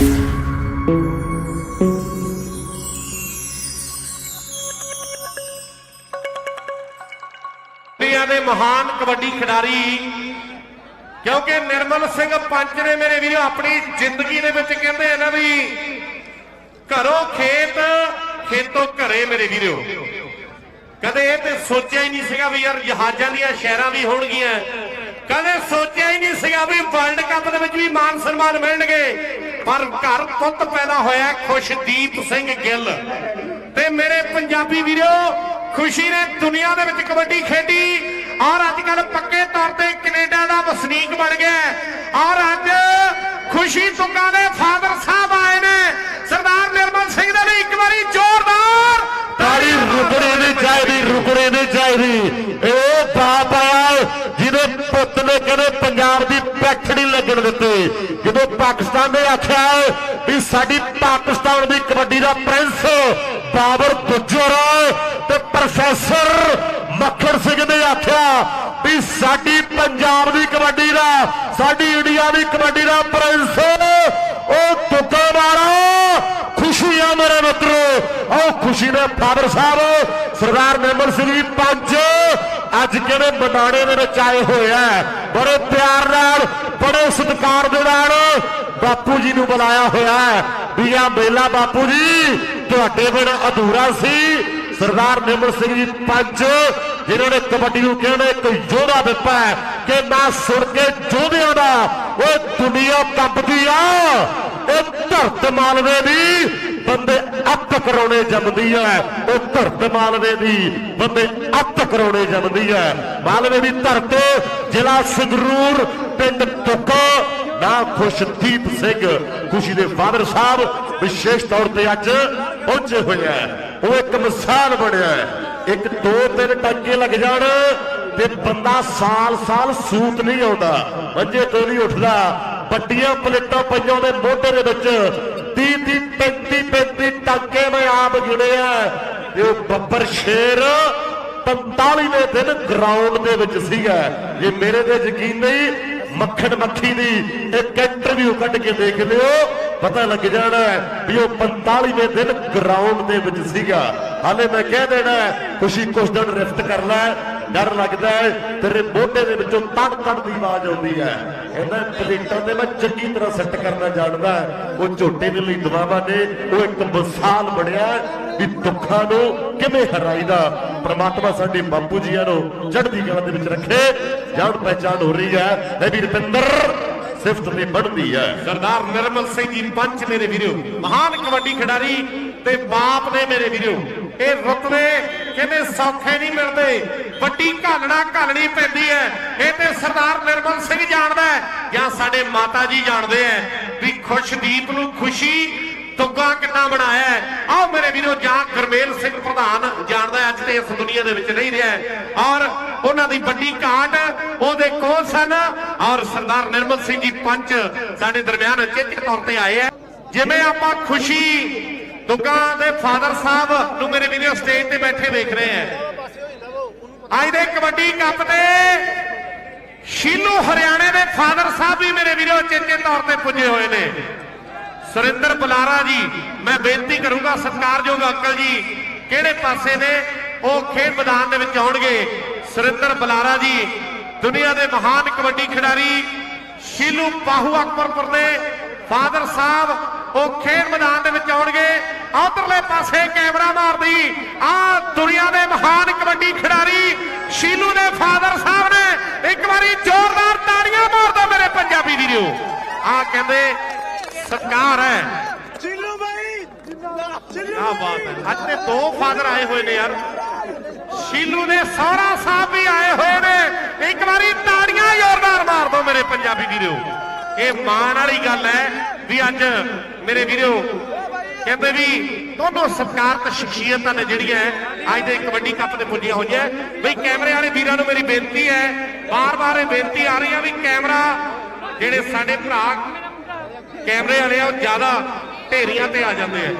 ਦੁਨੀਆ ਦੇ ਮਹਾਨ ਕਬੱਡੀ ਖਿਡਾਰੀ, ਕਿਉਂਕਿ ਨਿਰਮਲ ਸਿੰਘ ਪੰਚ ਨੇ ਮੇਰੇ ਵੀਰੋ ਆਪਣੀ ਜ਼ਿੰਦਗੀ ਦੇ ਵਿੱਚ ਕਹਿੰਦੇ ਆ ਵੀ ਘਰੋਂ ਖੇਤ, ਖੇਤੋਂ ਘਰੇ ਮੇਰੇ ਵੀਰੋ। ਕਦੇ ਇਹ ਤੇ ਸੋਚਿਆ ਹੀ ਨਹੀਂ ਸੀਗਾ ਵੀ ਯਾਰ ਜਹਾਜ਼ਾਂ ਦੀਆਂ ਸ਼ਹਿਰਾਂ ਵੀ ਹੋਣਗੀਆਂ। ਕਦੇ ਸੋਚਿਆ ਹੀ ਨਹੀਂ ਸੀਗਾ ਵੀ ਵਰਲਡ ਕੱਪ ਦੇ ਵਿੱਚ ਵੀ ਮਾਨ ਸਨਮਾਨ ਮਿਲਣਗੇ। ਪਰ ਘਰ ਪੁੱਤ ਪੈਦਾ ਹੋਇਆ ਖੁਸ਼ਦੀਪ ਸਿੰਘ ਗਿੱਲ। ਤੇ ਮੇਰੇ ਪੰਜਾਬੀ ਵੀਰੋ, ਖੁਸ਼ੀ ਨੇ ਦੁਨੀਆ ਦੇ ਵਿੱਚ ਕਬੱਡੀ ਖੇਡੀ। ਔਰ ਅੱਜ ਕੱਲ ਪੱਕੇ ਤੌਰ ਤੇ ਕੈਨੇਡਾ ਦਾ ਵਸਨੀਕ ਬਣ ਗਿਆ ਔਰ ਅੱਜ ਖੁਸ਼ੀ ਤੁੰਗਾ ਦੇ ਫਾਦਰ ਸਾਹਿਬ ਆਏ ਨੇ। ਸਰਦਾਰ ਨਿਰਮਲ ਸਿੰਘ ਦੇ ਲਈ ਇੱਕ ਵਾਰੀ ਜ਼ੋਰਦਾਰ ਤਾੜੀ ਰੁਕਣੀ ਨਹੀਂ ਚਾਹੀਦੀ, ਰੁਕਣੀ ਨਹੀਂ ਚਾਹੀਦੀ। ਇਹ ਬਾਪ ਆਇਆ ਜਿਹਦੇ ਪੁੱਤ ਨੇ ਕਹਿੰਦੇ ਪੰਜਾਬ ਦੀ ਪੈਠ ਲੱਗਣ ਦਿੱਤੀ। ਪਾਕਿਸਤਾਨ ਨੇ ਆਖਿਆ ਵੀ ਸਾਡੀ ਪਾਕਿਸਤਾਨ ਦੀ ਕਬੱਡੀ ਦਾ ਪ੍ਰਿੰਸ ਬਾਬਰ ਗੁੱਜਰ ਤੇ ਪ੍ਰੋਫੈਸਰ ਮੱਖਣ ਸਿੰਘ ਨੇ ਆਖਿਆ ਵੀ ਸਾਡੀ ਪੰਜਾਬ ਦੀ ਕਬੱਡੀ ਦਾ, ਸਾਡੀ ਇੰਡੀਆ ਦੀ ਕਬੱਡੀ ਦਾ ਪ੍ਰਿੰਸ, ਉਹ ਤੁੱਕਾ ਮਾਰਾ ਖੁਸ਼ੀ ਆ ਮੇਰੇ ਮਿੱਤਰੋ। ਉਹ ਖੁਸ਼ੀ ਨੇ ਫਾਦਰ ਸਾਹਿਬ, ਸਰਦਾਰ ਨਿਰਮਲ ਸਿੰਘ ਜੀ ਪੰਜ ਅੱਜ ਕਿਹੜੇ ਮਨਾਣੇ ਦੇ ਵਿੱਚ ਆਏ ਹੋਏ ਆ? ਬੜੇ ਪਿਆਰ ਨਾਲ, ਬੜੇ ਸਤਿਕਾਰ ਦੇ ਨਾਲ ਬਾਪੂ ਜੀ ਨੂੰ ਬੁਲਾਇਆ ਹੋਇਆ ਹੈ। ਵੀ ਆ ਮੇਲਾ ਬਾਪੂ ਜੀ, ਤੁਹਾਡੇ ਬਿਨ ਅਧੂਰਾ ਸੀ। ਸਰਦਾਰ ਨਿਰਮਲ ਸਿੰਘ ਜੀ ਪੰਜ, ਜਿਨ੍ਹਾਂ ਨੇ ਕਬੱਡੀ ਨੂੰ ਕਹਿੰਦੇ ਇੱਕ ਯੋਧਾ ਦਿੱਤਾ ਕਿ ਨਾ ਸੁਣ ਕੇ ਯੋਧਿਆਂ ਦਾ ਉਹ ਦੁਨੀਆ ਕੰਬਦੀ ਆ। ਉਹ ਧਰਤ ਮਾਲਵੇ ਦੀ ਬੰਦੇ ਅੱਤ ਕਰਾਉਣੇ ਜੰਮਦੀ ਹੈ ਉਹ ਧਰਤ ਮਾਲਵੇ ਦੀ ਬੰਦੇ ਅੱਤ ਕਰਾਉਣੇ ਜੰਮਦੀ ਹੈ ਮਾਲਵੇ ਦੀ ਧਰਤ, ਜ਼ਿਲ੍ਹਾ ਸੰਗਰੂਰ, ਪਿੰਡ ਤੁੱਕੋ, ਨਾ ਖੁਸ਼ਦੀਪ ਸਿੰਘ, ਖੁਸ਼ੀ ਦੇ ਫਾਦਰ ਸਾਹਿਬ ਵਿਸ਼ੇਸ਼ ਤੌਰ ਤੇ ਅੱਜ ਪਹੁੰਚੇ ਹੋਏ ਆ ਉਹ ਇੱਕ ਮਿਸਾਲ ਬਣਿਆ ਇੱਕ ਦੋ ਤਿੰਨ ਟੱਕੇ ਲੱਗ ਜਾਣ ਤੇ ਬੰਦਾ ਸਾਲ ਸਾਲ ਸੂਤ ਨਹੀਂ ਆਉਂਦਾ। ਮੰਜੇ ਤੋਂ ਨਹੀਂ ਉੱਠਦਾ। ਵੱਡੀਆਂ ਪਲੇਟਾਂ ਪਈਆਂ ਉਹਦੇ ਮੋਢੇ ਦੇ ਵਿੱਚ। 30 30 ਟੱਕੇ ਮੈਂ ਤੇ ਉਹ ਬੱਬਰ ਸ਼ੇਰ 45ਵੇਂ ਦਿਨ ਗਰਾਊਂਡ ਦੇ ਵਿੱਚ ਸੀਗਾ। ਜੇ ਮੇਰੇ ਤੇ ਯਕੀਨ ਨਹੀਂ ਮੱਖਣ ਮੱਖੀ ਦੀ ਇੱਕ ਇੰਟਰਵਿਊ ਕੱਢ ਕੇ ਦੇਖ ਲਿਓ ਪਤਾ ਲੱਗ ਜਾਣਾ ਵੀ ਉਹ 45ਵੇਂ ਦਿਨ ਗਰਾਊਂਡ ਦੇ ਵਿੱਚ ਸੀਗਾ। ਹਾਲੇ ਮੈਂ ਕਹਿ ਦੇਣਾ ਹੈ, ਖੁਸ਼ੀ ਕੁਛ ਦਿਨ ਰਿਫਟ ਕਰ ਲੈ ਡਰ ਲੱਗਦਾ ਤੇਰੇ ਮੋਢੇ ਦੇ ਵਿੱਚੋਂ ਤੜ ਤੜ ਦੀ ਆਵਾਜ਼ ਆਉਂਦੀ ਹੈ। ਕਹਿੰਦਾ ਪਲੇਟਾਂ ਤੇ ਮੈਂ ਚੰਗੀ ਤਰ੍ਹਾਂ ਸੈੱਟ ਕਰਨਾ ਜਾਣਦਾ ਉਹ ਝੋਟੇ ਦੇ ਲਈ ਦੁਆਵਾਂ ਨੇ, ਉਹ ਇੱਕ ਮਿਸਾਲ ਬਣਿਆ ਵੀ ਦੁੱਖਾਂ ਨੂੰ ਕਿਵੇਂ ਹਰਾਈਦਾ। ਪ੍ਰਮਾਤਮਾ ਸਾਡੇ ਬਾਪੂ ਜੀਆਂ ਨੂੰ ਚੜ੍ਹਦੀ ਕਲਾ ਦੇ ਵਿੱਚ ਰੱਖੇ, ਜਾਣ ਪਹਿਚਾਨ ਹੋ ਰਹੀ ਹੈ। ਇਹ ਵੀ ਰਪਿੰਦਰ, ਸਿਫਤ ਤੇ ਬਣਦੀ ਹੈ। ਸਰਦਾਰ ਨਿਰਮਲ ਸਿੰਘ ਜੀ ਪੰਚ ਮੇਰੇ ਵੀਰੋ। ਮਹਾਨ ਕਬੱਡੀ ਖਿਡਾਰੀ ਤੇ ਬਾਪ ਨੇ ਮੇਰੇ ਵੀਰੋ। ਇਹ ਰੁਤਬੇ ਕਿਵੇਂ ਸੌਖੇ ਨਹੀਂ ਮਿਲਦੇ। ਵੱਡੀ ਘਾਲਣਾ ਘਾਲਣੀ ਪੈਂਦੀ ਹੈ। ਇਹ ਤੇ ਸਰਦਾਰ ਨਿਰਮਲ ਸਿੰਘ ਜਾਣਦਾ ਜਾਂ ਸਾਡੇ ਮਾਤਾ ਜੀ ਜਾਣਦੇ ਹੈ ਵੀ ਖੁਸ਼ਦੀਪ ਨੂੰ ਖੁਸ਼ੀ ਤੁੱਗਾ ਕਿੰਨਾ ਬਣਾਇਆ ਹੈ। ਮੇਰੇ ਵੀਰੋ, ਜਾਂ ਗਰਮੇਲ ਸਿੰਘ ਪ੍ਰਧਾਨ ਜਾਣਦਾ ਅੱਜ ਤੇ ਇਸ ਦੁਨੀਆ ਦੇ ਵਿੱਚ ਨਹੀਂ ਰਿਹਾ ਔਰ ਉਹਨਾਂ ਦੀ ਵੱਡੀ ਘਾਟ ਉਹਦੇ ਕੋਲ ਸਨ। ਔਰ ਸਰਦਾਰ ਨਿਰਮਲ ਸਿੰਘ ਜੀ ਪੰਚ ਸਾਡੇ ਦਰਮਿਆਨ ਚੇਤੇ ਤੌਰ ਤੇ ਆਏ ਆ ਜਿਵੇਂ ਆਪਾਂ ਖੁਸ਼ੀ ਤੁੱਗਾ ਦੇ ਫਾਦਰ ਸਾਹਿਬ ਨੂੰ ਮੇਰੇ ਵੀਰੋ ਸਟੇਜ ਤੇ ਬੈਠੇ ਦੇਖ ਰਹੇ ਆ। ਅੱਜ ਦੇ ਕਬੱਡੀ ਕੱਪ ਤੇ ਸ਼ੀਲੂ ਹਰਿਆਣੇ ਦੇ ਫਾਦਰ ਸਾਹਿਬ ਵੀ ਮੇਰੇ ਵੀਰੋ ਚੇਤੇ ਤੌਰ ਤੇ ਪੁੱਜੇ ਹੋਏ ਨੇ। ਸੁਰਿੰਦਰ ਬੁਲਾਰਾ ਜੀ, ਮੈਂ ਬੇਨਤੀ ਕਰੂੰਗਾ ਸਤਿਕਾਰਯੋਗ ਅੰਕਲ ਜੀ, ਕਿਹੜੇ ਪਾਸੇ ਨੇ? ਉਹ ਖੇਡ ਮੈਦਾਨ ਦੇ ਵਿੱਚ ਆਉਣਗੇ। ਸੁਰਿੰਦਰ ਬੁਲਾਰਾ ਜੀ, ਦੁਨੀਆ ਦੇ ਮਹਾਨ ਕਬੱਡੀ ਖਿਡਾਰੀ ਸ਼ੀਲੂ ਪਾਹੂ ਅਕਬਰਪੁਰ ਦੇ ਫਾਦਰ ਸਾਹਿਬ ਉਹ ਖੇਡ ਮੈਦਾਨ ਦੇ ਵਿੱਚ ਆਉਣਗੇ। ਉਧਰਲੇ ਪਾਸੇ ਕੈਮਰਾ ਮਾਰਦੀ ਆ ਦੁਨੀਆ ਦੇ ਮਹਾਨ ਕਬੱਡੀ ਖਿਡਾਰੀ ਸ਼ੀਲੂ ਦੇ ਫਾਦਰ ਸਾਹਿਬ ਨੇ ਇੱਕ ਵਾਰੀ ਜ਼ੋਰਦਾਰ ਤਾੜੀਆਂ ਮਾਰ ਦਿਓ ਮੇਰੇ ਪੰਜਾਬੀ ਵੀਰੋ। ਆ ਕਹਿੰਦੇ ਸਤਿਕਾਰ ਹੈ। ਚਿੱਲੂ ਭਾਈ ਜਿੰਦਾਬਾਦ ਕੀ ਬਾਤ ਹੈ। ਅੱਜ ਤੇ ਦੋ ਫਾਦਰ ਆਏ ਹੋਏ ਨੇ ਯਾਰ। ਸ਼ੀਲੂ ਦੇ ਸਹੁਰਾ ਸਾਹਿਬ ਵੀ ਆਏ ਹੋਏ ਨੇ। ਇੱਕ ਵਾਰੀ ਤਾੜੀਆਂ ਜ਼ੋਰਦਾਰ ਮਾਰ ਦਿਓ ਮੇਰੇ ਪੰਜਾਬੀ ਵੀਰੋ। ਇਹ ਮਾਣ ਵਾਲੀ ਗੱਲ ਹੈ। ਵੀ ਅੱਜ ਮੇਰੇ ਵੀਰੋ ਕਹਿੰਦੇ ਵੀ ਦੋਨੋਂ ਸਤਿਕਾਰਤ ਸ਼ਖਸੀਅਤਾਂ ਨੇ ਜਿਹੜੀਆਂ ਅੱਜ ਦੇ ਕਬੱਡੀ ਕੱਪ ਤੇ ਪੁੱਜੀਆਂ ਹੋਈਆਂ। ਬਈ ਕੈਮਰੇ ਵਾਲੇ ਵੀਰਾਂ ਨੂੰ ਮੇਰੀ ਬੇਨਤੀ ਹੈ ਬਾਰ-ਬਾਰ ਇਹ ਬੇਨਤੀ ਆ ਰਹੀ ਹੈ ਵੀ ਕੈਮਰਾ ਜਿਹੜੇ ਸਾਡੇ ਭਰਾ ਕੈਮਰੇ ਵਾਲੇ ਆ, ਉਹ ਜ਼ਿਆਦਾ ਢੇਰੀਆਂ ਤੇ ਆ ਜਾਂਦੇ ਆ।